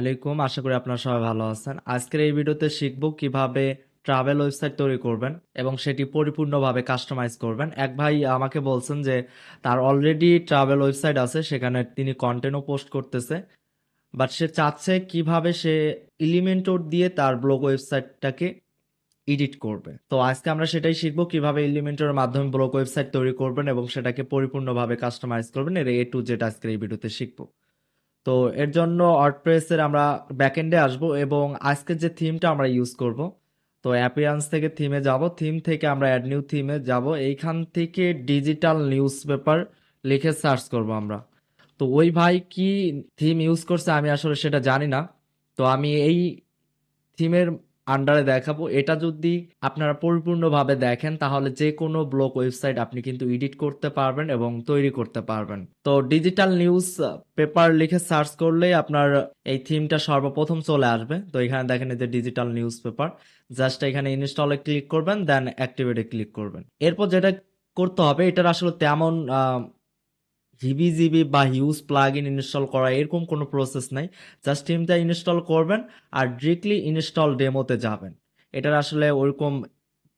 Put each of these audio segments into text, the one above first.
আলাইকুম। আশা করি আপনারা সবাই ভালো আছেন। আজকের এই ভিডিওতে শিখব কীভাবে ট্রাভেল ওয়েবসাইট তৈরি করবেন এবং সেটি পরিপূর্ণভাবে কাস্টমাইজ করবেন। এক ভাই আমাকে বলছেন যে তার অলরেডি ট্রাভেল ওয়েবসাইট আছে, সেখানে তিনি কন্টেন্টও পোস্ট করতেছে। বাট সে চাচ্ছে কীভাবে সে এলিমেন্টর দিয়ে তার ব্লগ ওয়েবসাইটটাকে এডিট করবে। তো আজকে আমরা সেটাই শিখব, কীভাবে এলিমেন্টরের মাধ্যমে ব্লগ ওয়েবসাইট তৈরি করবেন এবং সেটাকে পরিপূর্ণভাবে কাস্টমাইজ করবেন। এর এ টু জেড আজকের এই ভিডিওতে শিখব। তো এর জন্য ওয়ার্ডপ্রেসের আমরা ব্যাকএন্ডে আসব এবং আজকের যে থিমটা আমরা ইউজ করব, তো অ্যাপিয়ান্স থেকে থিমে যাব। থিম থেকে আমরা অ্যাড নিউ থিমে যাব। এইখান থেকে ডিজিটাল নিউজ পেপার লিখে সার্চ করব আমরা। তো ওই ভাই কি থিম ইউজ করছে আমি আসলে সেটা জানি না। তো আমি এই থিমের আন্ডারে দেখাবো। এটা যদি আপনারা পরিপূর্ণভাবে দেখেন, তাহলে যে কোনো ব্লগ ওয়েবসাইট আপনি কিন্তু এডিট করতে পারবেন এবং তৈরি করতে পারবেন। তো ডিজিটাল নিউজ পেপার লিখে সার্চ করলেই আপনার এই থিমটা সর্বপ্রথম চলে আসবে। তো এখানে দেখেন যে ডিজিটাল নিউজ পেপার। জাস্ট এখানে ইনস্টলে ক্লিক করবেন দেন অ্যাক্টিভেটে ক্লিক করবেন। এরপর যেটা করতে হবে, এটার আসলে তেমন জিবি জিবি বা হিউজ প্লাগ ইন ইনস্টল করা এরকম কোনো প্রসেস নাই। জাস্ট থিমটা ইনস্টল করবেন আর ডিরেক্টলি ইনস্টল ডেমোতে যাবেন। এটার আসলে ওরকম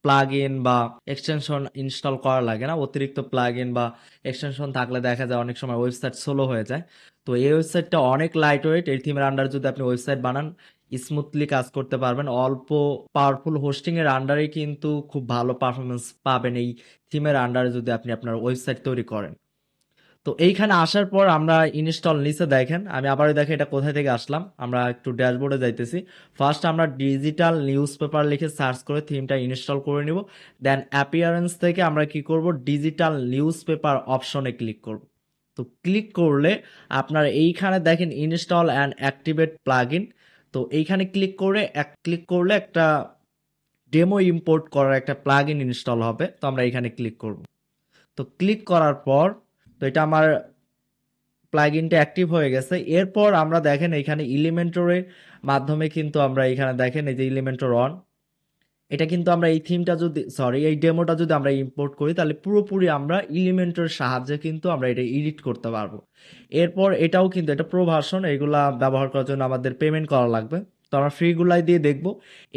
প্লাগ ইন বা এক্সটেনশন ইনস্টল করা লাগে না। অতিরিক্ত প্লাগ ইন বা এক্সটেনশন থাকলে দেখা যায় অনেক সময় ওয়েবসাইট স্লো হয়ে যায়। তো এই ওয়েবসাইটটা অনেক লাইট ওয়েট এই থিমের আন্ডার যদি আপনি ওয়েবসাইট বানান স্মুথলি কাজ করতে পারবেন। অল্প পাওয়ারফুল হোস্টিং এর আন্ডারে কিন্তু খুব ভালো পারফরমেন্স পাবেন এই থিমের আন্ডারে যদি আপনি আপনার ওয়েবসাইট তৈরি করেন। তো এইখানে আসার পর আমরা ইনস্টল নিচে দেখেন, আমি আবারও দেখে এটা কোথায় থেকে আসলাম, আমরা একটু ড্যাশবোর্ডে যাইতেছি। ফার্স্ট আমরা ডিজিটাল নিউজ পেপার লিখে সার্চ করে থিমটা ইনস্টল করে নিব দেন অ্যাপিয়ারেন্স থেকে আমরা কি করব? ডিজিটাল নিউজ পেপার অপশনে ক্লিক করব। তো ক্লিক করলে আপনার এইখানে দেখেন ইনস্টল অ্যান্ড অ্যাক্টিভেট প্লাগ তো এইখানে ক্লিক করে এক ক্লিক করলে একটা ডেমো ইম্পোর্ট করার একটা প্লাগ ইনস্টল হবে, তো আমরা এখানে ক্লিক করব। তো ক্লিক করার পর তো এটা আমার প্লাগইনটা অ্যাক্টিভ হয়ে গেছে। এরপর আমরা দেখেন এখানে ইলিমেন্টরের মাধ্যমে কিন্তু আমরা এখানে দেখেন এই যে ইলিমেন্টর অন এটা কিন্তু আমরা এই থিমটা যদি সরি এই ডেমোটা যদি আমরা ইম্পোর্ট করি, তাহলে পুরোপুরি আমরা ইলিমেন্টর সাহায্যে কিন্তু আমরা এটা এডিট করতে পারব। এরপর এটাও কিন্তু এটা প্রো ভার্সন এগুলা ব্যবহার করার জন্য আমাদের পেমেন্ট করা লাগবে। তো আমরা ফ্রিগুলাই দিয়ে দেখব।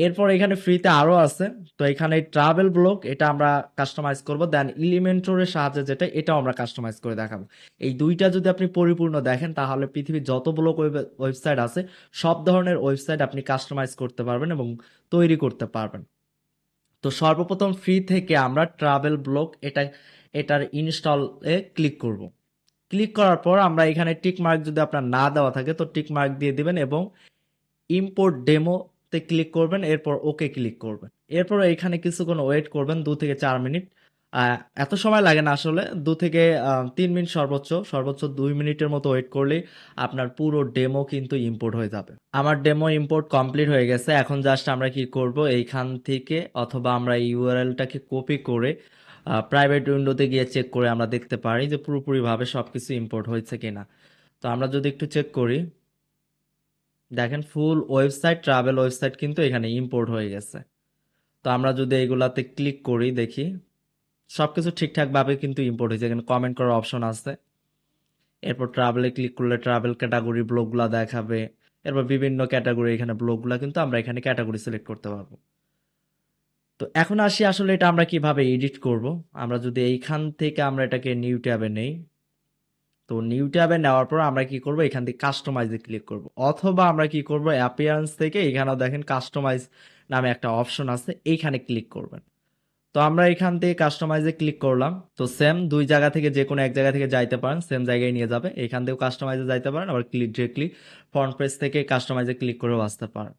এরপর এখানে ফ্রিতে আরও আছে। তো এখানে ট্রাভেল ব্লক এটা আমরা কাস্টমাইজ করব। দেন ইলিমেন্টরের সাহায্যে যেটা, এটাও আমরা কাস্টমাইজ করে দেখাবো। এই দুইটা যদি আপনি পরিপূর্ণ দেখেন, তাহলে পৃথিবীর যত ব্লগ ওয়েবসাইট আছে, সব ধরনের ওয়েবসাইট আপনি কাস্টমাইজ করতে পারবেন এবং তৈরি করতে পারবেন। তো সর্বপ্রথম ফ্রি থেকে আমরা ট্রাভেল ব্লক এটা, এটার ইনস্টলে ক্লিক করব। ক্লিক করার পর আমরা এখানে টিক মার্ক যদি আপনার না দেওয়া থাকে, তো টিক মার্ক দিয়ে দিবেন এবং ইম্পোর্ট ডেমোতে ক্লিক করবেন, এরপর ওকে ক্লিক করবেন। এরপর এখানে কিছুক্ষণ ওয়েট করবেন দু থেকে চার মিনিট। এত সময় লাগে না আসলে, দু থেকে তিন মিনিট সর্বোচ্চ সর্বোচ্চ দুই মিনিটের মতো ওয়েট করলেই আপনার পুরো ডেমো কিন্তু ইম্পোর্ট হয়ে যাবে। আমার ডেমো ইম্পোর্ট কমপ্লিট হয়ে গেছে, এখন জাস্ট আমরা কি করব, এইখান থেকে অথবা আমরা ইউআরএলটাকে কপি করে প্রাইভেট উইন্ডোতে গিয়ে চেক করে আমরা দেখতে পারি যে পুরোপুরিভাবে সব কিছু ইম্পোর্ট হয়েছে কিনা। তো আমরা যদি একটু চেক করি দেখেন ফুল ওয়েবসাইট ট্রাভেল ওয়েবসাইট কিন্তু এখানে ইম্পোর্ট হয়ে গেছে। তো আমরা যদি এইগুলাতে ক্লিক করি, দেখি সব কিছু ঠিকঠাকভাবে কিন্তু ইম্পোর্ট হয়েছে। এখানে কমেন্ট করার অপশন আছে। এরপর ট্রাভেলে ক্লিক করলে ট্রাভেল ক্যাটাগরি ব্লগগুলো দেখাবে। এরপর বিভিন্ন ক্যাটাগরি এখানে ব্লগগুলো কিন্তু আমরা এখানে ক্যাটাগরি সিলেক্ট করতে পারব। তো এখন আসি আসলে এটা আমরা কীভাবে এডিট করব। আমরা যদি এইখান থেকে আমরা এটাকে নিউ ট্যাবে নেই তো নিউ ট্যাবে নেওয়ার পর আমরা কি করব? এখান থেকে কাস্টমাইজে ক্লিক করব। অথবা আমরা কি করব? অ্যাপিয়ারেন্স থেকে এখানেও দেখেন কাস্টমাইজ নামে একটা অপশন আছে এইখানে ক্লিক করবেন। তো আমরা এখান থেকে কাস্টমাইজে ক্লিক করলাম। তো সেম দুই জায়গা থেকে যে কোনো এক জায়গা থেকে যাইতে পারেন সেম জায়গায় নিয়ে যাবে। এখান থেকেও কাস্টমাইজে যাইতে পারেন, আবার ক্লিক ডিরেক্টলি ফ্রন্ট পেজ থেকে কাস্টমাইজে ক্লিক করেও আসতে পারেন।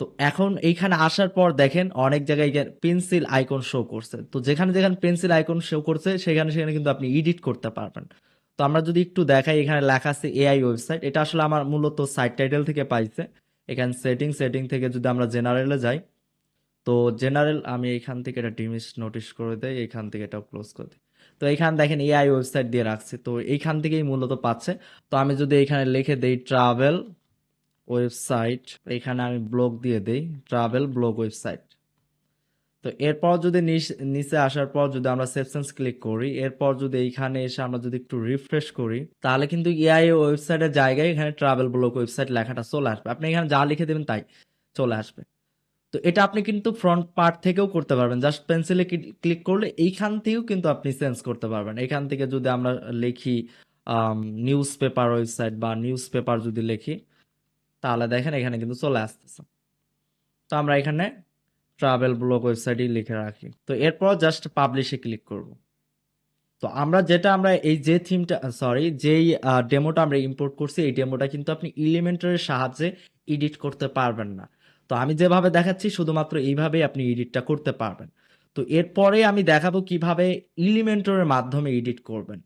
তো এখন এইখানে আসার পর দেখেন অনেক জায়গায় পেন্সিল আইকন শো করছে। তো যেখানে যেখানে পেন্সিল আইকন শো করছে, সেখানে সেখানে কিন্তু আপনি এডিট করতে পারবেন। তো আমরা যদি একটু দেখাই, এখানে লেখা আছে এআই ওয়েবসাইট এটা আসলে আমার মূলত সাইট টাইটেল থেকে পাইছে। এখানে সেটিং সেটিং থেকে যদি আমরা জেনারেলে যাই, তো জেনারেল আমি এখান থেকে এটা ডিমিস নোটিশ করে দেয় এখান থেকে এটা ক্লোজ করে দিই। তো এইখানে দেখেন এআই ওয়েবসাইট দিয়ে রাখছে। তো এইখান থেকেই মূলত পাচ্ছে। তো আমি যদি এখানে লিখে দেই ট্রাভেল ওয়েবসাইট এখানে আমি ব্লগ দিয়ে দেই ট্রাভেল ব্লগ ওয়েবসাইট তো এরপর যদি নিচ- আসার পর যদি আমরা সেপশনস ক্লিক করি, এরপর যদি এইখানে এসে আমরা যদি একটু রিফ্রেশ করি, তাহলে কিন্তু এআই ওয়েবসাইটের জায়গায় এখানে ট্রাভেল ব্লক ওয়েবসাইট লেখাটা চলে আসবে। আপনি এখানে যা লিখে দেবেন তাই চলে আসবে। তো এটা আপনি কিন্তু ফ্রন্ট পার্ট থেকেও করতে পারবেন। জাস্ট পেন্সিলে ক্লিক করলে এইখান থেকেও কিন্তু আপনি চেঞ্জ করতে পারবেন। এখান থেকে যদি আমরা লিখি নিউজ পেপার ওয়েবসাইট বা নিউজ পেপার যদি লিখি, তাহলে দেখেন এখানে কিন্তু চলে আসতেছে। তো আমরা এখানে ট্রাভেল ব্লগ ওয়েবসাইটই লিখে রাখি। তো এরপর জাস্ট পাবলিশে ক্লিক করব। তো আমরা যেটা আমরা এই যে থিমটা সরি যেই ডেমোটা আমরা ইম্পোর্ট করছি, এই ডেমোটা কিন্তু আপনি ইলিমেন্টরের সাহায্যে এডিট করতে পারবেন না। তো আমি যেভাবে দেখাচ্ছি, শুধুমাত্র এইভাবেই আপনি এডিটটা করতে পারবেন। তো এরপরে আমি দেখাবো কীভাবে ইলিমেন্টরের মাধ্যমে এডিট করবেন।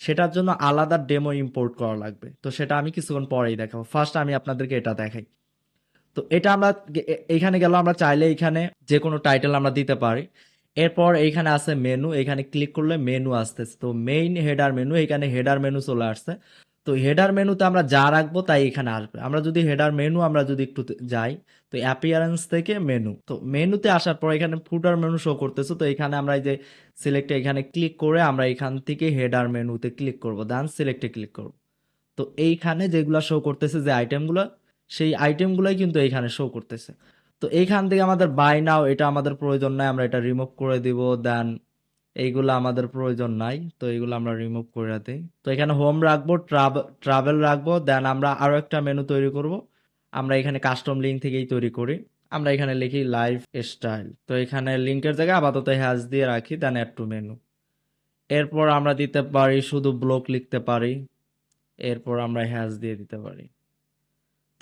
সেটার জন্য আলাদা ডেমো ইম্পোর্ট করা লাগবে। তো সেটা আমি কিছুক্ষণ পরেই দেখাবো। ফার্স্ট আমি আপনাদেরকে এটা দেখাই। তো এটা আমরা গে- এ- এইখানে গেল আমরা চাইলে এখানে যে কোনো টাইটেল আমরা দিতে পারি। এরপর এইখানে আছে মেনু এখানে ক্লিক করলে মেনু আসতেছে। তো মেইন হেডার মেনু এখানে হেডার মেনু চলে আসছে। তো হেডার মেনুতে আমরা যা রাখব তাই এখানে আসবে। আমরা যদি হেডার মেনু আমরা যদি একটু যাই, তো অ্যাপিয়ারেন্স থেকে মেনু তো মেনুতে আসার পর এখানে ফুটার মেনু শো করতেছে। তো এখানে আমরা এই যে সিলেক্টে এখানে ক্লিক করে আমরা এখান থেকে হেডার মেনুতে ক্লিক করব। দেন সিলেক্টে ক্লিক করব। তো এইখানে যেগুলো শো করতেছে যে আইটেমগুলো সেই আইটেমগুলোই কিন্তু এইখানে শো করতেছে। তো এইখান থেকে আমাদের বাই নাও এটা আমাদের প্রয়োজন নাই, আমরা এটা রিমুভ করে দিব দেন এইগুলো আমাদের প্রয়োজন নাই, তো এইগুলো আমরা রিমুভ করে দিই। তো এখানে হোম রাখব ট্রাভেল ট্রাভেল রাখব দেন আমরা আরও একটা মেনু তৈরি করব। আমরা এখানে কাস্টম লিঙ্ক থেকেই তৈরি করি। আমরা এখানে লিখি লাইফ স্টাইল তো এখানে লিঙ্কের জায়গায় আপাতত হ্যাশ দিয়ে রাখি দেন অ্যাড টু মেনু এরপর আমরা দিতে পারি, শুধু ব্লক লিখতে পারি। এরপর আমরা হ্যাশ দিয়ে দিতে পারি।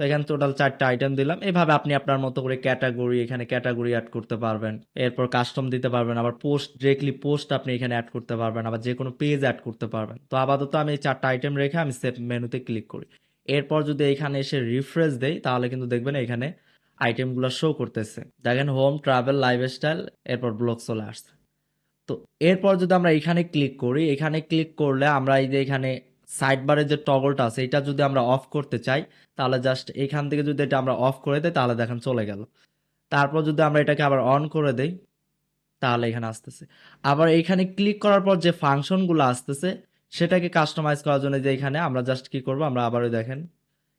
তো এখানে টোটাল চারটা আইটেম দিলাম। এভাবে আপনি আপনার মতো করে ক্যাটাগরি এখানে ক্যাটাগরি অ্যাড করতে পারবেন। এরপর কাস্টম দিতে পারবেন, আবার পোস্ট ডিরেক্টলি পোস্ট আপনি এখানে অ্যাড করতে পারবেন, আবার যে কোনো পেজ অ্যাড করতে পারবেন। তো আপাতত আমি এই চারটা আইটেম রেখে আমি সেভ মেনুতে ক্লিক করি। এরপর যদি এখানে এসে রিফ্রেশ দেই, তাহলে কিন্তু দেখবেন এখানে আইটেমগুলো শো করতেছে। দেখেন হোম ট্রাভেল লাইফস্টাইল এরপর ব্লগ চলে আসছে। তো এরপর যদি আমরা এখানে ক্লিক করি, এখানে ক্লিক করলে আমরা এই যে এখানে সাইড বারের যে টগলটা আছে, এটা যদি আমরা অফ করতে চাই, তাহলে জাস্ট এখান থেকে যদি এটা আমরা অফ করে দেই, তাহলে দেখেন চলে গেল। তারপর যদি আমরা এটাকে আবার অন করে দেই, তাহলে এখানে আসতেছে। আবার এখানে ক্লিক করার পর যে ফাংশনগুলো আসতেছে, সেটাকে কাস্টমাইজ করার জন্য যে এখানে আমরা জাস্ট কি করব, আমরা আবারও দেখেন,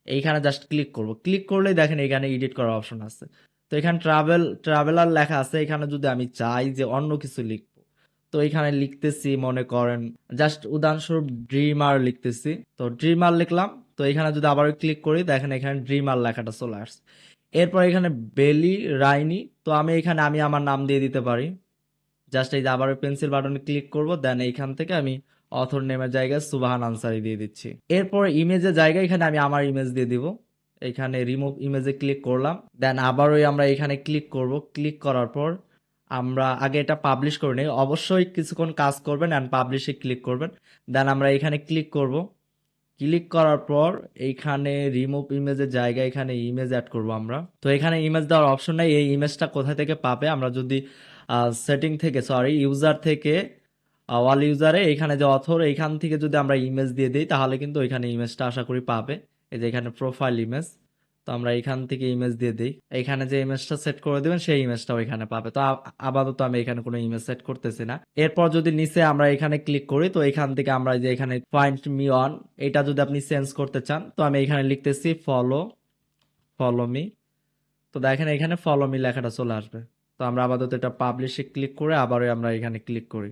এইখানে জাস্ট ক্লিক করব। ক্লিক করলেই দেখেন এখানে এডিট করার অপশন আছে। তো এখানে ট্রাভেল ট্রাভেলার লেখা আছে, এখানে যদি আমি চাই যে অন্য কিছু লিখব তো এখানে লিখতেছি, মনে করেন জাস্ট উদাহরণস্বরূপ ড্রিমার লিখতেছি। তো ড্রিমার লিখলাম, তো এখানে যদি আবার ক্লিক করি, দেখেন এখানে ড্রিমার লেখাটা চলে আসছে। এরপর এখানে বেলি রাইনি তো আমি এখানে, আমি আমার নাম দিয়ে দিতে পারি। জাস্ট এই যে আবার পেন্সিল বাটনে ক্লিক করব দেন এইখান থেকে আমি অথর নেমের জায়গায় সুবাহান আনসারি দিয়ে দিচ্ছি। এরপর ইমেজের জায়গায় এখানে আমি আমার ইমেজ দিয়ে দিব। এখানে রিমুভ ইমেজে ক্লিক করলাম দেন আবারও আমরা এখানে ক্লিক করব। ক্লিক করার পর আমরা আগে এটা পাবলিশ করে নিই। অবশ্যই কিছুক্ষণ কাজ করবেন অ্যান্ড পাবলিশে ক্লিক করবেন। দেন আমরা এখানে ক্লিক করব। ক্লিক করার পর এইখানে রিমুভ ইমেজের জায়গায় এখানে ইমেজ অ্যাড করব আমরা। তো এখানে ইমেজ দেওয়ার অপশন নাই। এই ইমেজটা কোথা থেকে পাবে? আমরা যদি সেটিং থেকে সরি ইউজার থেকে ওয়াল ইউজারে এখানে যে অথর এইখান থেকে যদি আমরা ইমেজ দিয়ে দিই, তাহলে কিন্তু ওইখানে ইমেজটা আশা করি পাবে। এই যে এখানে প্রোফাইল ইমেজ আমরা এখান থেকে ইমেজ দিয়ে দিই। এখানে যে ইমেজটা সেট করে দেবেন, সেই ইমেজটাও এখানে পাবে। তো আপাতত আমি এখানে কোনো ইমেজ সেট করতেছি না। এরপর যদি নিচে আমরা এখানে ক্লিক করি, তো এখান থেকে আমরা যে এখানে পয়েন্ট মি অন এটা যদি আপনি চেঞ্জ করতে চান, তো আমি এখানে লিখতেছি ফলো ফলো মি তো দেখেন এখানে ফলো মি লেখাটা চলে আসবে। তো আমরা আপাতত এটা পাবলিশে ক্লিক করে আবারও আমরা এখানে ক্লিক করি।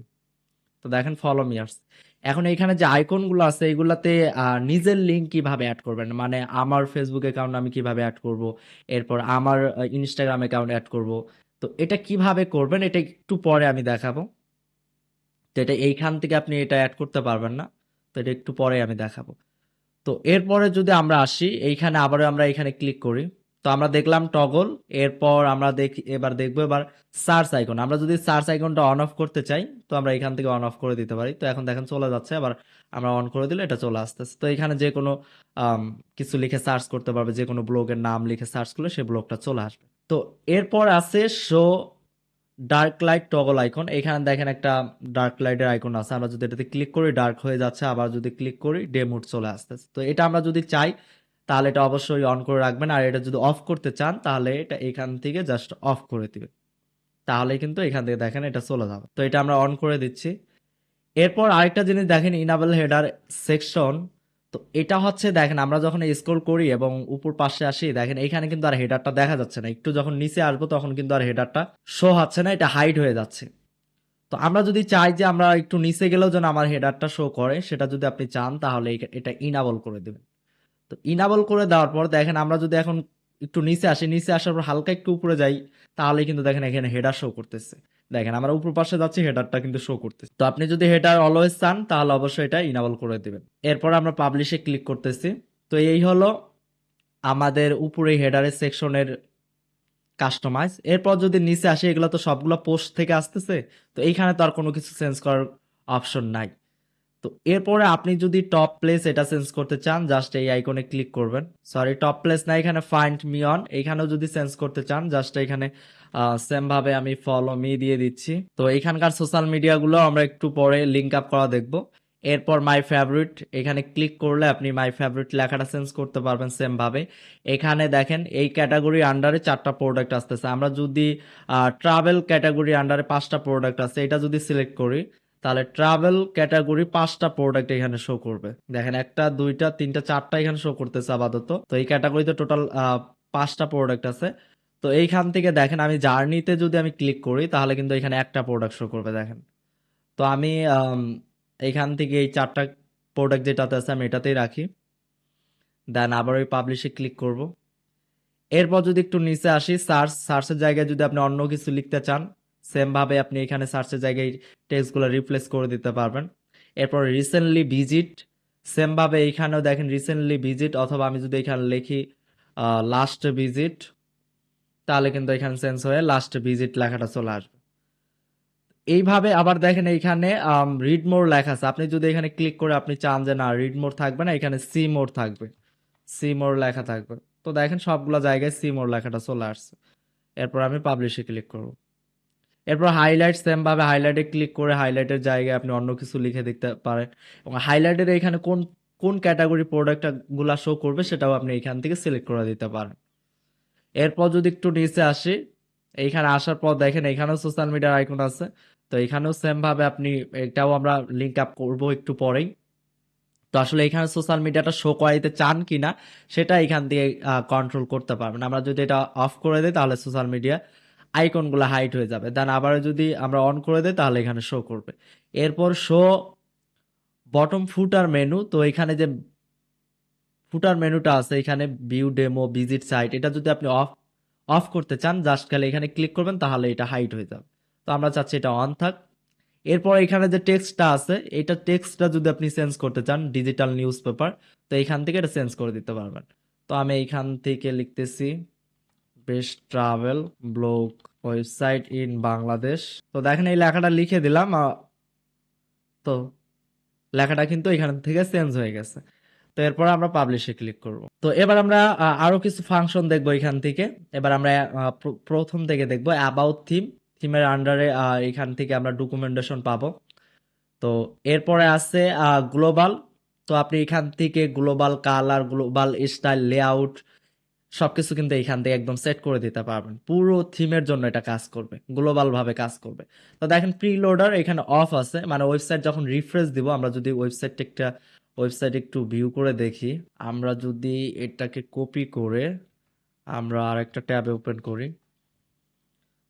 তো দেখেন ফলো মি আসছে। এখন এখানে যে আইকনগুলো আছে, এগুলাতে নিজের লিঙ্ক কীভাবে অ্যাড করবেন? মানে আমার ফেসবুক অ্যাকাউন্ট আমি কীভাবে অ্যাড করব? এরপর আমার ইনস্টাগ্রাম অ্যাকাউন্ট অ্যাড করব? তো এটা কীভাবে করবেন? এটা একটু পরে আমি দেখাবো। তো এটা এইখান থেকে আপনি এটা অ্যাড করতে পারবেন না। তো এটা একটু পরে আমি দেখাবো। তো এরপরে যদি আমরা আসি, এইখানে আবারও আমরা এখানে ক্লিক করি। তো আমরা দেখলাম টগল, এরপর আমরা দেখি, এবার দেখব, এবার সার্চ আইকন। আমরা যদি সার্চ আইকনটা অন অফ করতে চাই, তো আমরা এখান থেকে অন অফ করে দিতে পারি। তো এখন দেখেন চলে যাচ্ছে, আবার আমরা অন করে দিলে এটা চলে আসতেছে। তো এখানে যে কোনো কিছু লিখে সার্চ করতে পারবে, যে কোনো ব্লগের নাম লিখে সার্চ করলে সেই ব্লগটা চলে আসবে। তো এরপর আছে show dark light toggle icon. এখানে দেখেন একটা ডার্ক লাইটের আইকন আছে। আমরা যদি এটাতে ক্লিক করি, ডার্ক হয়ে যাচ্ছে। আবার যদি ক্লিক করি ডে মুড চলে আসতেছে। তো এটা আমরা যদি চাই তাহলে এটা অবশ্যই অন করে রাখবেন। আর এটা যদি অফ করতে চান, তাহলে এটা এখান থেকে জাস্ট অফ করে দিবেন। তাহলে কিন্তু এখান থেকে দেখেন এটা চলে যাবে। তো এটা আমরা অন করে দিচ্ছি। এরপর আরেকটা জিনিস দেখেন ইনাবেল হেডার সেকশন তো এটা হচ্ছে দেখেন, আমরা যখন স্ক্রল করি এবং উপর পাশে আসি, দেখেন এখানে কিন্তু আর হেডারটা দেখা যাচ্ছে না। একটু যখন নিচে আসব, তখন কিন্তু আর হেডারটা শো হচ্ছে না, এটা হাইড হয়ে যাচ্ছে। তো আমরা যদি চাই যে আমরা একটু নিচে গেলেও যেন আমার হেডারটা শো করে, সেটা যদি আপনি চান, তাহলে এটা ইনাবল করে দেবেন। তো ইনাবল করে দেওয়ার পর দেখেন আমরা যদি এখন একটু নিচে আসি, নিচে আসার পর হালকা একটু উপরে যাই তাহলে কিন্তু দেখেন এখানে হেডার শো করতেছে। দেখেন আমরা উপর পাশে যাচ্ছি হেডারটা কিন্তু শো করতেছে। তো আপনি যদি হেডার অলওয়েজ চান, তাহলে অবশ্যই এটা ইনাবল করে দেবেন। এরপর আমরা পাবলিশে ক্লিক করতেছি। তো এই হলো আমাদের উপরে হেডারের সেকশনের কাস্টমাইজ এরপর যদি নিচে আসে, এগুলো তো সবগুলো পোস্ট থেকে আসতেছে, তো এইখানে তো আর কোনো কিছু চেঞ্জ করার অপশন নাই। তো এরপরে আপনি যদি টপ প্লেস এটা চেঞ্জ করতে চান জাস্ট এই আইকনে ক্লিক করবেন। সরি টপ প্লেস না, এখানে ফাইন্ড মি অন এইখানেও যদি চেঞ্জ করতে চান জাস্ট এখানে সেম ভাবে আমি ফলো মি দিয়ে দিচ্ছি। তো এখানকার সোশ্যাল মিডিয়াগুলো আমরা একটু পরে লিঙ্ক আপ করা দেখব। এরপর মাই ফেভারিট এখানে ক্লিক করলে আপনি মাই ফেভারিট লেখাটা চেঞ্জ করতে পারবেন সেম ভাবে। এখানে দেখেন, এই ক্যাটাগরি আন্ডারে চারটা প্রোডাক্ট আসতেছে। আমরা যদি ট্রাভেল ক্যাটাগরি আন্ডারে পাঁচটা প্রোডাক্ট আছে, এটা যদি সিলেক্ট করি তাহলে ট্রাভেল ক্যাটাগরি পাঁচটা প্রোডাক্ট এখানে শো করবে। দেখেন একটা, দুইটা, তিনটা, চারটা এখানে শো করতেছে আপাতত। তো এই ক্যাটাগরিতে টোটাল পাঁচটা প্রোডাক্ট আছে। তো এইখান থেকে দেখেন আমি জার্নিতে যদি আমি ক্লিক করি, তাহলে কিন্তু এখানে একটা প্রোডাক্ট শো করবে, দেখেন। তো আমি এইখান থেকে এই চারটা প্রোডাক্ট যেটাতে আছে আমি এটাতেই রাখি। দেন আবার ওই পাবলিশে ক্লিক করব। এরপর যদি একটু নিচে আসি সার্চ সার্চের জায়গায় যদি আপনি অন্য কিছু লিখতে চান সেম ভাবে আপনি এখানে সার্চের জায়গায় টেক্সটগুলো রিপ্লেস করে দিতে পারবেন। এরপর রিসেন্টলি ভিজিট সেম ভাবে এইখানেও দেখেন রিসেন্টলি ভিজিট অথবা আমি যদি এখানে লিখি লাস্ট ভিজিট তাহলে কিন্তু এখানে চেঞ্জ হয়ে লাস্ট ভিজিট লেখাটা চলে আসবে। এইভাবে আবার দেখেন এইখানে রিড মোর লেখা আছে। আপনি যদি এখানে ক্লিক করে আপনি চান যে না রিড মোর থাকবে না, এখানে সি মোর থাকবে। সি মোর লেখা থাকবে। তো দেখেন সবগুলো জায়গায় সি মোর লেখাটা চলে আসছে। এরপর আমি পাবলিশে ক্লিক করব। এরপর হাইলাইট সেম ভাবে হাইলাইটে ক্লিক করে হাইলাইটের জায়গায় আপনি অন্য কিছু লিখে দিতে পারেন। এবং হাইলাইটের এখানে কোন কোন ক্যাটাগরি প্রোডাক্টগুলা শো করবে সেটাও আপনি এখান থেকে সিলেক্ট করে দিতে পারেন। এরপর যদি একটু নিচে আসি, এইখানে আসার পর দেখেন এখানেও সোশ্যাল মিডিয়ার আইকন আছে। তো এখানেও সেম ভাবে আপনি এটাও আমরা লিঙ্ক আপ করব একটু পরেই। তো আসলে এখানে সোশ্যাল মিডিয়াটা শো করাইতে চান কিনা, সেটা এখান দিয়ে কন্ট্রোল করতে পারবেন। আমরা যদি এটা অফ করে দিই তাহলে সোশ্যাল মিডিয়া আইকনগুলো হাইট হয়ে যাবে। দেন আবার যদি আমরা অন করে দিই, তাহলে এখানে শো করবে। এরপর শো বটম ফুটার মেনু তো এখানে যে ফুটার মেনুটা আছে, এখানে ভিউ ডেমো ভিজিট সাইট এটা যদি আপনি অফ অফ করতে চান জাস্ট খালি এখানে ক্লিক করবেন, তাহলে এটা হাইট হয়ে যাবে। তো আমরা চাচ্ছি এটা অন থাক। এরপর এখানে যে টেক্সটটা আছে, এটা টেক্সটটা যদি আপনি চেঞ্জ করতে চান ডিজিটাল নিউজ পেপার তো এখান থেকে এটা চেঞ্জ করে দিতে পারবেন। তো আমি এইখান থেকে লিখতেছি best travel blog website in Bangladesh তো দেখেন, এই লেখাটা লিখে দিলাম তো লেখাটা কিন্তু এখান থেকে চেঞ্জ হয়ে গেছে। তো এরপর আমরা পাবলিশে ক্লিক করব। তো এবার আমরা আরও কিছু ফাংশন দেখব এখান থেকে। এবার আমরা প্রথম থেকে দেখব অ্যাবাউট থিম থিমের আন্ডারে এখান থেকে আমরা ডকুমেন্টেশন পাবো। তো এরপরে আছে গ্লোবাল তো আপনি এখান থেকে global colour global style layout সবকিছু কিন্তু এখান থেকে একদম সেট করে দিতে পারবেন। পুরো থিমের জন্য এটা কাজ করবে গ্লোবাল ভাবে কাজ করবে। তো দেখেন প্রি লোডার এখানে অফ আছে মানে ওয়েবসাইট যখন রিফ্রেশ দিব, আমরা যদি ওয়েবসাইট একটা ওয়েবসাইট একটু ভিউ করে দেখি, আমরা যদি এটাকে কপি করে আমরা আরেকটা ট্যাবে ওপেন করি।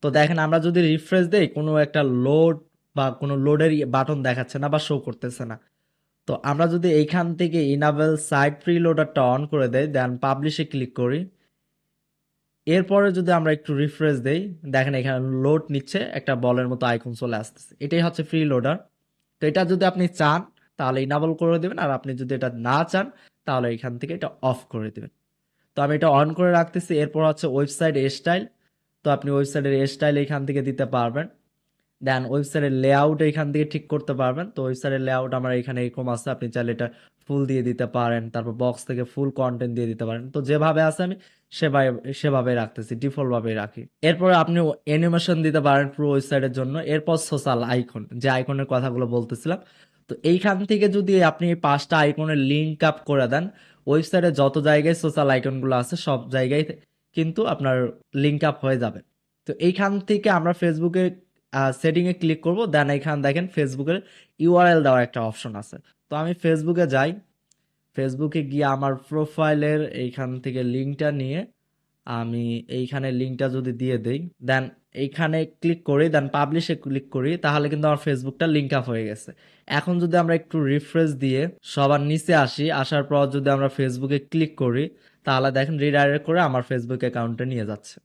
তো দেখেন আমরা যদি রিফ্রেশ দেই, কোনো একটা লোড বা কোনো লোডের বাটন দেখাচ্ছে না বা শো করতেছে না। তো আমরা যদি এইখান থেকে ইনাবেল সাইট প্রি লোডারটা অন করে দেই দেন পাবলিশে ক্লিক করি। এরপরে যদি আমরা একটু রিফ্রেশ দেই, দেখেন এখানে লোড নিচ্ছে, একটা বলের মতো আইকন চলে আসতেছে। এটাই হচ্ছে ফ্রি লোডার তো এটা যদি আপনি চান, তাহলে ইনাবল করে দেবেন, আর আপনি যদি এটা না চান, তাহলে এখান থেকে এটা অফ করে দেবেন। তো আমি এটা অন করে রাখতেছি, এরপর হচ্ছে ওয়েবসাইট স্টাইল তো আপনি ওয়েবসাইটের স্টাইল এখান থেকে দিতে পারবেন। দেন ওয়েবসাইটের লেআউট এখান থেকে ঠিক করতে পারবেন। তো ওয়েবসাইটের লেআউট আমার এখানে এরকম আছে, আপনি চাইলে এটা ফুল দিয়ে দিতে পারেন, তারপর বক্স থেকে ফুল কন্টেন্ট দিয়ে দিতে পারেন। তো যেভাবে আছে আমি সেভাবে সেভাবে রাখতেছি ডিফল্ট ভাবে রাখি। এরপরে আপনি অ্যানিমেশন দিতে পারেন পুরো ওয়েবসাইটের জন্য। এরপর সোশ্যাল আইকন যে আইকনের কথাগুলো বলতেছিলাম। তো এইখান থেকে যদি আপনি এই পাঁচটা আইকনের লিঙ্ক আপ করে দেন, ওয়েবসাইটে যত জায়গায় সোশ্যাল আইকনগুলো আছে, সব জায়গায় কিন্তু আপনার লিঙ্ক আপ হয়ে যাবে। তো এইখান থেকে আমরা ফেসবুকে সেটিংয়ে ক্লিক করব দেন এইখান দেখেন ফেসবুকের ইউআরএল দেওয়ার একটা অপশন আছে। তো আমি ফেসবুকে যাই ফেসবুকে গিয়ে আমার প্রোফাইলের এইখান থেকে লিঙ্কটা নিয়ে আমি এইখানে লিঙ্কটা যদি দিয়ে দেই দেন এইখানে ক্লিক করি দেন পাবলিশে ক্লিক করি, তাহলে কিন্তু আমার ফেসবুকটা লিঙ্ক আপ হয়ে গেছে। এখন যদি আমরা একটু রিফ্রেশ দিয়ে সবার নিচে আসি, আসার পর যদি আমরা ফেসবুকে ক্লিক করি, তাহলে দেখেন রিডাইরেক্ট করে আমার ফেসবুক অ্যাকাউন্টে নিয়ে যাচ্ছে।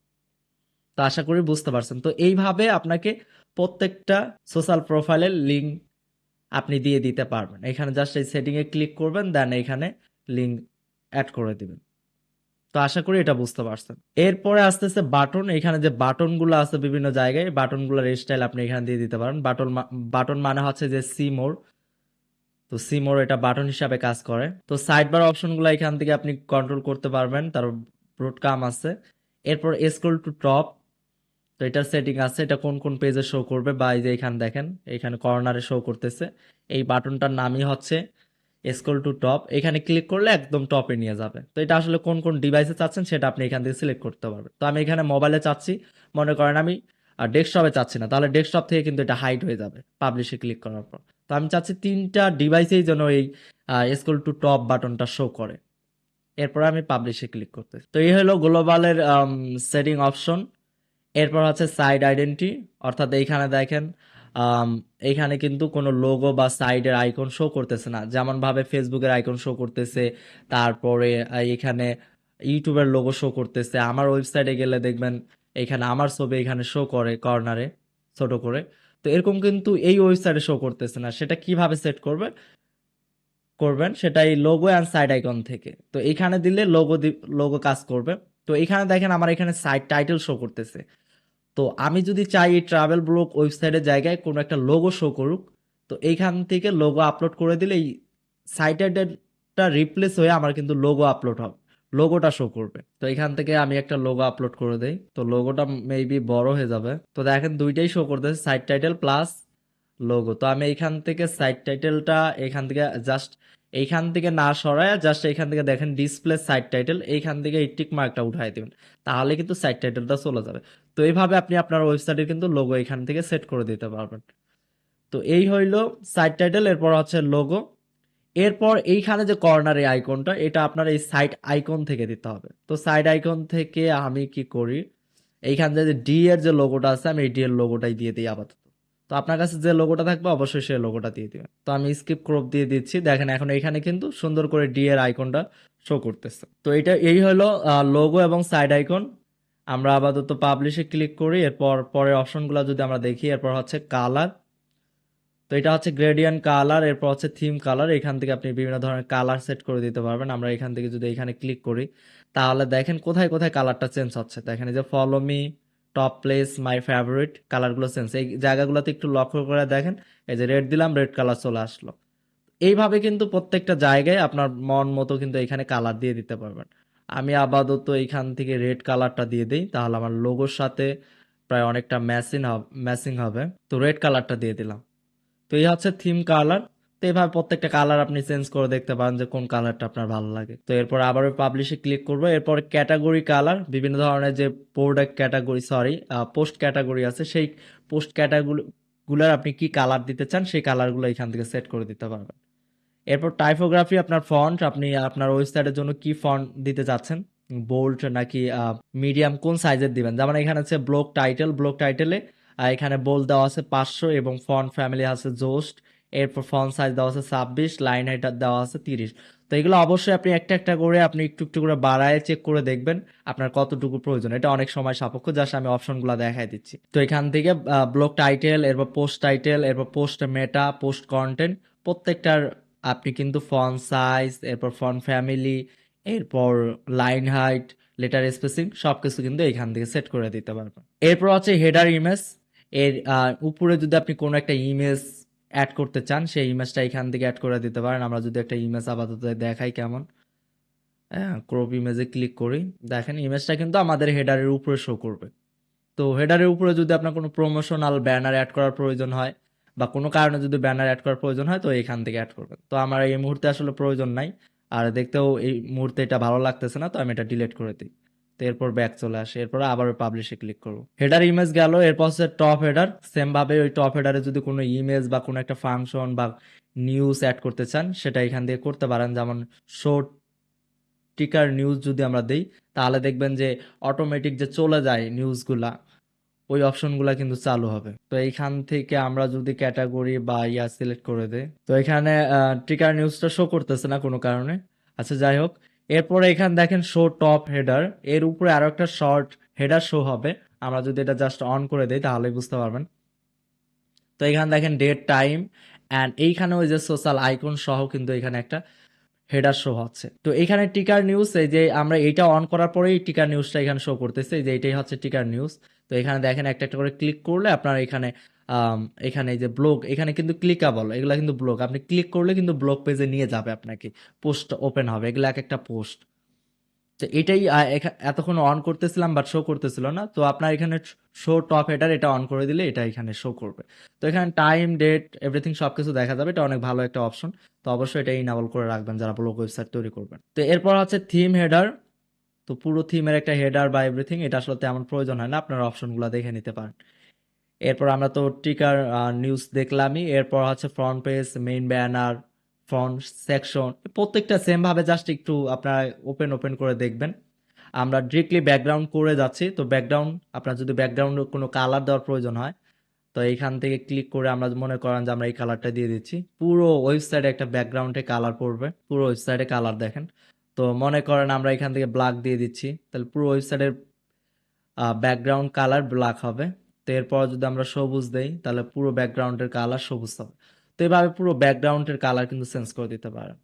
তো আশা করি বুঝতে পারছেন। তো এইভাবে আপনাকে প্রত্যেকটা সোশ্যাল প্রোফাইলের লিঙ্ক আপনি দিয়ে দিতে পারবেন। এখানে জাস্ট এই সেটিংয়ে ক্লিক করবেন দেন এখানে লিঙ্ক অ্যাড করে দিবেন। তো আশা করি এটা বুঝতে পারছেন। এরপরে আসতেছে বাটন এখানে যে বাটনগুলো আছে বিভিন্ন জায়গায় বাটনগুলোর স্টাইল আপনি এখানে দিয়ে দিতে পারেন। বাটন বাটন মানে হচ্ছে যে সিমোর তো সিমোর এটা বাটন হিসাবে কাজ করে। তো সাইড বার অপশনগুলো এখান থেকে আপনি কন্ট্রোল করতে পারবেন। তার ব্রডকাম আছে। এরপর স্ক্রল টু টপ তো এটার সেটিং আছে, এটা কোন কোন পেজে শো করবে? বা এই যে এখানে দেখেন, এখানে কর্নারে শো করতেছে। এই বাটনটার নামই হচ্ছে স্ক্রল টু টপ এখানে ক্লিক করলে একদম টপে নিয়ে যাবে। তো এটা আসলে কোন কোন ডিভাইসে চাচ্ছেন সেটা আপনি এখান থেকে সিলেক্ট করতে পারবেন। তো আমি এখানে মোবাইলে চাচ্ছি। মনে করেন আমি আর ডেস্কটপে চাচ্ছি না। তাহলে ডেস্কটপ থেকে কিন্তু এটা হাইড হয়ে যাবে পাবলিশে ক্লিক করার পর। তো আমি চাচ্ছি তিনটা ডিভাইসেই যেন এই স্ক্রল টু টপ বাটনটা শো করে। এরপর আমি পাবলিশে ক্লিক করতে তো এই হলো গ্লোবালের সেটিং অপশন এরপর হচ্ছে সাইড আইডেন্টি অর্থাৎ এইখানে দেখেন এইখানে কিন্তু কোনো লোগো বা সাইডের আইকন শো করতেছে না। যেমনভাবে ফেসবুকের আইকন শো করতেছে, তারপরে এখানে ইউটিউবের লোগো শো করতেছে। আমার ওয়েবসাইটে গেলে দেখবেন, এখানে আমার ছবি এখানে শো করে কর্নারে ছোট করে। তো এরকম কিন্তু এই ওয়েবসাইটে শো করতেছে না। সেটা কীভাবে সেট করবে? করবেন সেটা এই লোগো অ্যান্ড সাইড আইকন থেকে। তো এখানে দিলে লোগো লোগো কাজ করবে। তো এখানে দেখেন, আমার এখানে সাইড টাইটেল শো করতেছে। তো আমি যদি চাই এই ট্রাভেল ব্লগ ওয়েবসাইটের জায়গায় কোনো একটা লোগো শো করুক, তো এইখান থেকে লোগো আপলোড করে দিলে এই সাইটেডটা রিপ্লেস হয়ে আমার কিন্তু লোগো আপলোড হবে লোগোটা শো করবে। তো এখান থেকে আমি একটা লোগো আপলোড করে দেই, তো লোগোটা মেবি বড় হয়ে যাবে। তো দেখেন দুইটাই শো করতেছে সাইট টাইটেল প্লাস লোগো তো আমি এইখান থেকে সাইট টাইটেলটা এখান থেকে জাস্ট এইখান থেকে না সরায় জাস্ট এইখান থেকে দেখেন ডিসপ্লে সাইট টাইটেল এইখান থেকে এই টিক মার্কটা উঠাই দিবেন। তাহলে কিন্তু সাইট টাইটেলটা চলে যাবে। তো এইভাবে আপনি আপনার ওয়েবসাইটের কিন্তু লোগো এখান থেকে সেট করে দিতে পারবেন। তো এই হইল সাইট টাইটেল এরপর হচ্ছে লোগো এরপর এইখানে যে কর্নার এই আইকনটা এটা আপনার এই সাইট আইকন থেকে দিতে হবে। তো সাইড আইকন থেকে আমি কি করি? এইখান যে ডি এর যে লোগোটা আছে, আমি এই ডি এর লোগোটাই দিয়ে দিই আপাতত। তো আপনার কাছে যে লোগোটা থাকবে, অবশ্যই সেই লোগোটা দিয়ে দিবেন। তো আমি স্কিপ ক্রপ দিয়ে দিচ্ছি। দেখেন এখন এখানে কিন্তু সুন্দর করে ডি এর আইকনটা শো করতেছে। তো এটা, এই হলো লোগো এবং সাইড আইকন আমরা আপাতত পাবলিশে ক্লিক করি, এরপর পরের অপশনগুলো যদি আমরা দেখি, এরপর হচ্ছে কালার তো এটা হচ্ছে গ্রেডিয়ান কালার এরপর হচ্ছে থিম কালার এখান থেকে আপনি বিভিন্ন ধরনের কালার সেট করে দিতে পারবেন। আমরা এখান থেকে যদি এখানে ক্লিক করি, তাহলে দেখেন কোথায় কোথায় কালারটা চেঞ্জ হচ্ছে। দেখেন এই যে follow me top place my favourite কালারগুলো চেঞ্জ এই জায়গাগুলোতে একটু লক্ষ্য করে দেখেন, এই যে রেড দিলাম রেড কালার চলে আসলো। এইভাবে কিন্তু প্রত্যেকটা জায়গায় আপনার মন মতো কিন্তু এখানে কালার দিয়ে দিতে পারবেন। আমি আপাতত এইখান থেকে রেড কালারটা দিয়ে দিই, তাহলে আমার লোগোর সাথে প্রায় অনেকটা ম্যাচিং হবে ম্যাচিং হবে। তো রেড কালারটা দিয়ে দিলাম। তো এই হচ্ছে থিম কালার। তো এইভাবে প্রত্যেকটা কালার আপনি চেঞ্জ করে দেখতে পারেন যে কোন কালারটা আপনার ভালো লাগে। তো এরপর আবার পাবলিশে ক্লিক করব। এরপর ক্যাটাগরি কালার বিভিন্ন ধরনের যে product category sorry post category আছে, সেই পোস্ট ক্যাটাগরি গুলার আপনি কি কালার দিতে চান, সেই কালারগুলো এখান থেকে সেট করে দিতে পারবেন। এরপর টাইপোগ্রাফি আপনার ফন্ট আপনি আপনার ওয়েবসাইটের জন্য কি ফন্ট দিতে চাচ্ছেন বোল্ড নাকি মিডিয়াম কোন সাইজের দিবেন? যেমন এখানে আছে ব্লক টাইটেল ব্লক টাইটেলে এখানে বোল দেওয়া আছে পাঁচশো এবং ফন্ট ফ্যামিলি আছে জোস্ট। এরপর ফন্ট সাইজ দেওয়া আছে ছাব্বিশ লাইন হাইট দেওয়া আছে তিরিশ। তো এগুলো অবশ্যই আপনি একটা একটা করে আপনি একটু একটু করে বাড়ায় চেক করে দেখবেন আপনার কতটুকু প্রয়োজন। এটা অনেক সময় সাপেক্ষ জাস্ট আমি অপশনগুলো দেখাই দিচ্ছি। তো এখান থেকে ব্লক টাইটেল এরপর পোস্ট টাইটেল এরপর পোস্ট মেটা পোস্ট কন্টেন্ট প্রত্যেকটার আপনি কিন্তু ফন্ট সাইজ এরপর ফন্ট ফ্যামিলি এরপর লাইন হাইট লেটার স্পেসিং সব কিছু কিন্তু এখান থেকে সেট করে দিতে পারবেন। এরপর হচ্ছে হেডার ইমেজ এর উপরে যদি আপনি কোনো একটা ইমেজ অ্যাড করতে চান, সেই ইমেজটা এখান থেকে অ্যাড করে দিতে পারেন। আমরা যদি একটা ইমেজ আপাতত দেখাই কেমন। ক্রপ ইমেজে ক্লিক করি। দেখেন ইমেজটা কিন্তু আমাদের হেডারের উপরে শো করবে। তো হেডারের উপরে যদি আপনার কোনো প্রমোশনাল ব্যানার অ্যাড করার প্রয়োজন হয় বা কোনো কারণে যদি ব্যানার অ্যাড করার প্রয়োজন হয়, তো এখান থেকে অ্যাড করবেন। তো আমার এই মুহূর্তে আসলে প্রয়োজন নাই। আর দেখতেও এই মুহূর্তে এটা ভালো লাগতেছে না, তো আমি এটা ডিলিট করে দিই। তো এরপর ব্যাক চলে আসে। এরপর আবার পাবলিশে ক্লিক করব। হেডার ইমেজ গেল, এরপর হচ্ছে টপ হেডার সেমভাবে ওই টপ হেডারে যদি কোনো ইমেজ বা কোনো একটা ফাংশন বা নিউজ অ্যাড করতে চান, সেটা এখান দিয়ে করতে পারেন। যেমন শর্ট টিকার নিউজ যদি আমরা দিই, তাহলে দেখবেন যে অটোমেটিক যে চলে যায় নিউজগুলা ওই অপশনগুলা কিন্তু চালু হবে। তো এইখান থেকে আমরা যদি ক্যাটাগরি বা ইয়া সিলেক্ট করে দেই, তো এখানে টিকার নিউজটা শো করতেছে না কোনো কারণে। আচ্ছা যাই হোক, এরপরে এখানে দেখেন শো টপ হেডার এর উপরে আরও একটা শর্ট হেডার শো হবে। আমরা যদি এটা জাস্ট অন করে দিই, তাহলেই বুঝতে পারবেন। তো এখানে দেখেন ডেট টাইম অ্যান্ড এইখানে ওই যে সোশ্যাল আইকন সহ কিন্তু এখানে একটা হেডার শো হচ্ছে। তো এখানে টিকার নিউজ এই যে আমরা এইটা অন করার পরেই টিকার নিউজটা এখানে শো করতেছে যে এটাই হচ্ছে টিকার নিউজ তো এখানে দেখেন একটা একটা করে ক্লিক করলে আপনার এখানে এখানে এই যে ব্লগ এখানে কিন্তু ক্লিকাবল এগুলো কিন্তু ব্লগ আপনি ক্লিক করলে কিন্তু ব্লগ পেজে নিয়ে যাবে আপনাকে। পোস্ট ওপেন হবে, এগুলো এক একটা পোস্ট তো এটাই এতক্ষণ অন করতেছিলাম বাট শো করতেছিল না। তো আপনার এখানে শো টপ হেডার এটা অন করে দিলে এটা এখানে শো করবে। তো এখানে টাইম ডেট এভরিথিং সব কিছু দেখা যাবে। এটা অনেক ভালো একটা অপশন তো অবশ্যই এটা ইনাবল করে রাখবেন যারা ব্লগ ওয়েবসাইট তৈরি করবেন। তো এরপর হচ্ছে থিম হেডার তো পুরো থিমের একটা হেডার বা এভরিথিং এটা আসলে তেমন প্রয়োজন হয় না। আপনারা অপশনগুলো দেখে নিতে পারেন। এরপর আমরা তো টিকার নিউজ দেখলামই। এরপর হচ্ছে front page main banner front section প্রত্যেকটা সেম ভাবে জাস্ট একটু আপনারা ওপেন ওপেন করে দেখবেন। আমরা ডিরেক্টলি ব্যাকগ্রাউন্ড করে যাচ্ছি। তো ব্যাকগ্রাউন্ড আপনার যদি ব্যাকগ্রাউন্ডে কোনো কালার দেওয়ার প্রয়োজন হয়, তো এইখান থেকে ক্লিক করে আমরা মনে করেন যে আমরা এই কালারটা দিয়ে দিচ্ছি। পুরো ওয়েবসাইটে একটা ব্যাকগ্রাউন্ডে কালার পড়বে। পুরো ওয়েবসাইটে কালার দেখেন। তো মনে করেন আমরা এখান থেকে ব্ল্যাক দিয়ে দিচ্ছি। তাহলে পুরো ওয়েবসাইটের ব্যাকগ্রাউন্ড কালার ব্ল্যাক হবে। তো এরপর যদি আমরা সবুজ দেই, তাহলে পুরো ব্যাকগ্রাউন্ডের কালার সবুজ হবে। তো এভাবে পুরো ব্যাকগ্রাউন্ডের কালার কিন্তু চেঞ্জ করে দিতে পারেন।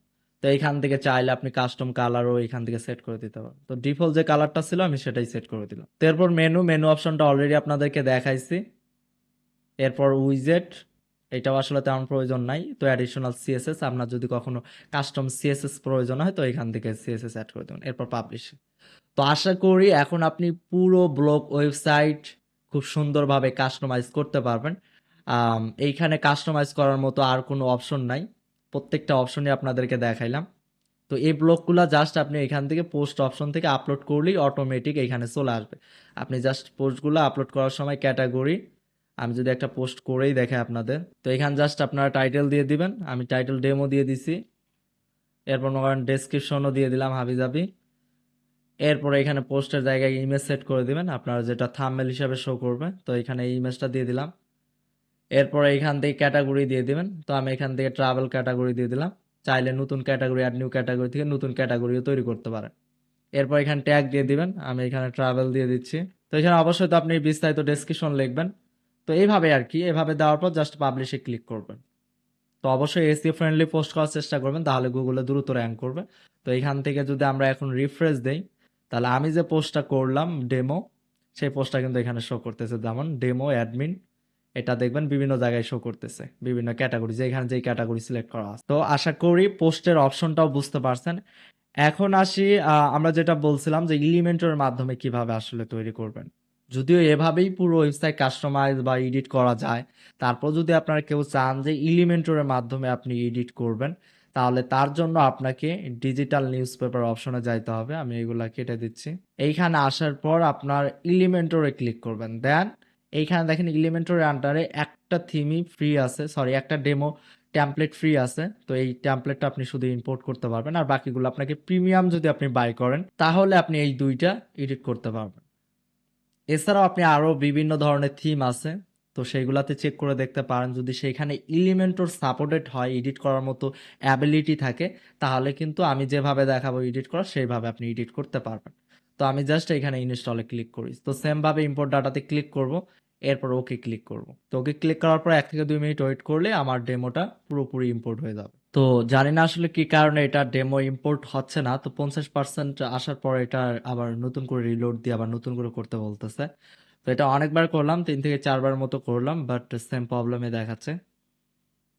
তো এইখান থেকে চাইলে আপনি কাস্টম কালারও এখান থেকে সেট করে দিতে পারেন। তো ডিফল্ট যে কালারটা ছিল আমি সেটাই সেট করে দিলাম। তো এরপর মেনু মেনু অপশনটা অলরেডি আপনাদেরকে দেখাইছি। এরপর উইজেট এটাও আসলে তেমন প্রয়োজন নাই। তো অ্যাডিশনাল সিএসএস আপনার যদি কখনো কাস্টম সিএসএস প্রয়োজন হয়, তো এখান থেকে সিএসএস অ্যাড করে দেবেন। এরপর পাবলিশ তো আশা করি এখন আপনি পুরো ব্লগ ওয়েবসাইট খুব সুন্দরভাবে কাস্টমাইজ করতে পারবেন। এইখানে কাস্টমাইজ করার মতো আর কোনো অপশন নাই। প্রত্যেকটা অপশনই আপনাদেরকে দেখাইলাম। তো এই ব্লগগুলো জাস্ট আপনি এখান থেকে পোস্ট অপশন থেকে আপলোড করলেই অটোমেটিক এখানে চলে আসবে। আপনি জাস্ট পোস্টগুলো আপলোড করার সময় ক্যাটাগরি আমি যদি একটা পোস্ট করেই দেখে আপনাদের। তো এখানে জাস্ট আপনারা টাইটেল দিয়ে দিবেন, আমি টাইটেল ডেমো দিয়ে দিছি। এরপর মনে করেন ডেসক্রিপশনও দিয়ে দিলাম হাবি হাবিজাবি। এরপরে এখানে পোস্টের জায়গায় ইমেজ সেট করে দিবেন, আপনারা যেটা থাম্বনেল হিসাবে শো করবে, তো এখানে এই ইমেজটা দিয়ে দিলাম। এরপরে এখান থেকে ক্যাটাগরি দিয়ে দিবেন। তো আমি এখান থেকে ট্রাভেল ক্যাটাগরি দিয়ে দিলাম। চাইলে নতুন ক্যাটাগরি আর নিউ ক্যাটাগরি থেকে নতুন ক্যাটাগরিও তৈরি করতে পারেন। এরপর এখানে ট্যাগ দিয়ে দিবেন। আমি এখানে ট্রাভেল দিয়ে দিচ্ছি। তো এখানে অবশ্যই তো আপনি বিস্তারিত ডেসক্রিপশন লিখবেন। তো এইভাবে আর কি, এভাবে দেওয়ার পর জাস্ট পাবলিশে ক্লিক করবেন। তো অবশ্যই এসিও ফ্রেন্ডলি পোস্ট করার চেষ্টা করবেন, তাহলে গুগলে দ্রুত র্যাঙ্ক করবে। তো এখান থেকে যদি আমরা এখন রিফ্রেশ দেই, তাহলে আমি যে পোস্টটা করলাম ডেমো সেই পোস্টটা কিন্তু এখানে শো করতেছে। যেমন ডেমো অ্যাডমিন এটা দেখবেন বিভিন্ন জায়গায় শো করতেছে, বিভিন্ন ক্যাটাগরি যেখানে যেই ক্যাটাগরি সিলেক্ট করা আছে। তো আশা করি পোস্টের অপশনটাও বুঝতে পারছেন। এখন আসি আমরা যেটা বলছিলাম যে ইলিমেন্টরের মাধ্যমে কীভাবে আসলে তৈরি করবেন। যদিও এভাবেই পুরো ওয়েবসাইট কাস্টমাইজ বা এডিট করা যায়, তারপর যদি আপনারা কেউ চান যে ইলিমেন্টরের মাধ্যমে আপনি এডিট করবেন, তাহলে তার জন্য আপনাকে ডিজিটাল নিউজ পেপার অপশনে যাইতে হবে। আমি এগুলা কেটে দিচ্ছি। এইখানে আসার পর আপনার ইলিমেন্টরে ক্লিক করবেন। দেন এইখানে দেখেন ইলিমেন্টরের আন্ডারে একটা থিমই ফ্রি আছে। সরি একটা ডেমো ট্যাম্পলেট ফ্রি আছে। তো এই ট্যাম্পলেটটা আপনি শুধু ইম্পোর্ট করতে পারবেন। আর বাকিগুলো আপনাকে প্রিমিয়াম যদি আপনি বাই করেন, তাহলে আপনি এই দুইটা এডিট করতে পারবেন। এছাড়াও আপনি আরও বিভিন্ন ধরনের থিম আছে। তো সেইগুলাতে চেক করে দেখতে পারেন। যদি সেইখানে ইলিমেন্টর সাপোর্টেড হয় এডিট করার মতো অ্যাবিলিটি থাকে, তাহলে কিন্তু আমি যেভাবে দেখাবো এডিট করা সেইভাবে আপনি এডিট করতে পারবেন। তো আমি জাস্ট এখানে ইনস্টলে ক্লিক করি। তো সেমভাবে ইম্পোর্ট ডাটাতে ক্লিক করব, এরপর ওকে ক্লিক করব। তো ওকে ক্লিক করার পর এক থেকে দুই মিনিট ওয়েট করলে আমার ডেমোটা পুরোপুরি ইম্পোর্ট হয়ে যাবে। তো জানি না আসলে কি কারণে এটা ডেমো ইম্পোর্ট হচ্ছে না, তো পঞ্চাশ পার্সেন্ট আসার পর এটা আবার নতুন করে রিলোড দিয়ে আবার নতুন করে করতে বলতেছে। তো এটা অনেকবার করলাম, তিন থেকে চারবার মতো করলাম বাট সেম প্রবলেমে দেখাচ্ছে।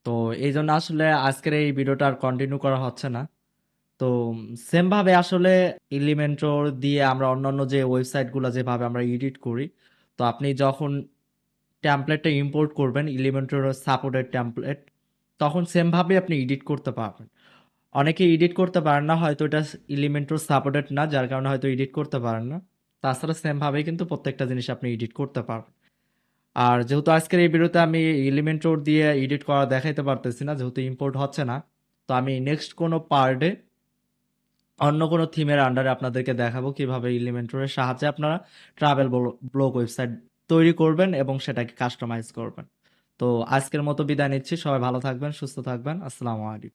তো এই জন্য আসলে আজকের এই ভিডিওটা আর কন্টিনিউ করা হচ্ছে না। তো সেম ভাবে আসলে এলিমেন্টর দিয়ে আমরা অন্যান্য যে ওয়েবসাইটগুলো যেভাবে আমরা এডিট করি, তো আপনি যখন ট্যাম্পলেটটা ইম্পোর্ট করবেন এলিমেন্টর সাপোর্টেড ট্যাম্পলেট তখন সেম ভাবে আপনি এডিট করতে পারবেন। অনেকে এডিট করতে পারেন না, হয়তো এটা এলিমেন্টর সাপোর্টেড না, যার কারণে হয়তো এডিট করতে পারেন না। তাছাড়া সেম ভাবেই কিন্তু প্রত্যেকটা জিনিস আপনি এডিট করতে পারবেন। আর যেহেতু আজকের এই ভিডিওতে আমি এলিমেন্টর দিয়ে এডিট করা দেখাইতে পারতেছি না, যেহেতু ইম্পোর্ট হচ্ছে না, তো আমি নেক্সট কোনো পার্টে অন্য কোনো থিমের আন্ডারে আপনাদেরকে দেখাবো কীভাবে ইলিমেন্টরের সাহায্যে আপনারা ট্রাভেল ব্লগ ওয়েবসাইট তৈরি করবেন এবং সেটাকে কাস্টমাইজ করবেন। তো আজকের মতো বিদায় নিচ্ছি। সবাই ভালো থাকবেন, সুস্থ থাকবেন। আসসালামু আলাইকুম।